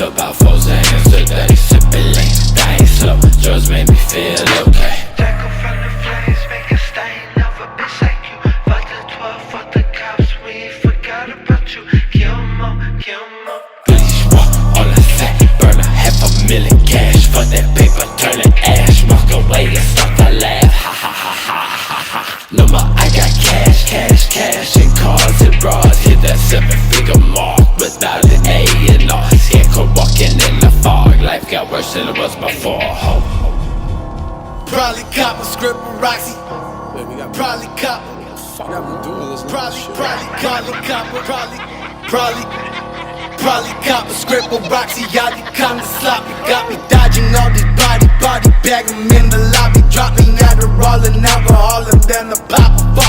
Took about four seconds today, sipping lean. Ain't slow, drugs make me feel okay. Jack up from the flames, make a stain of a bitch like you. Fuck the 12, fuck the cops, we ain't forgot about you. Kill 'em all, kill 'em all. Please walk on the set, burn a half a million cash for that paper, turn it ash, walk away and start to laugh. Ha ha ha ha ha ha. No more, I got cash, cash, cash, and cars and bras. Hit that seven figure mark life got worse it was before. Ho, ho. Probably cop a script with Roxy. Probably cop. Probably, probably, probably cop, probably, probably, probably cop a script with Roxy. Y'all you kinda sloppy. Got me dodging all these body, body bag 'em in the lobby. Drop me Adderall and alcohol and then I pop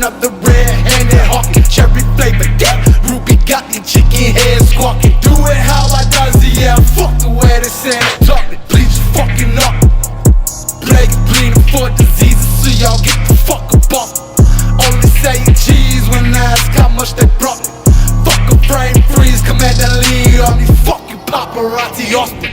problems. Just another red-handed hawking, cherry flavor. Yeah, Ruby got the chicken head squawking. Do it how I does it, yeah. Fuck the way they say it, talking. Please fucking up. Plague bleeding for diseases, so y'all get the fuck up off. Only saying cheese when I ask how much they brought me. Fuck a frame freeze, Commander Lee on me. Fuck you, paparazzi, Austin.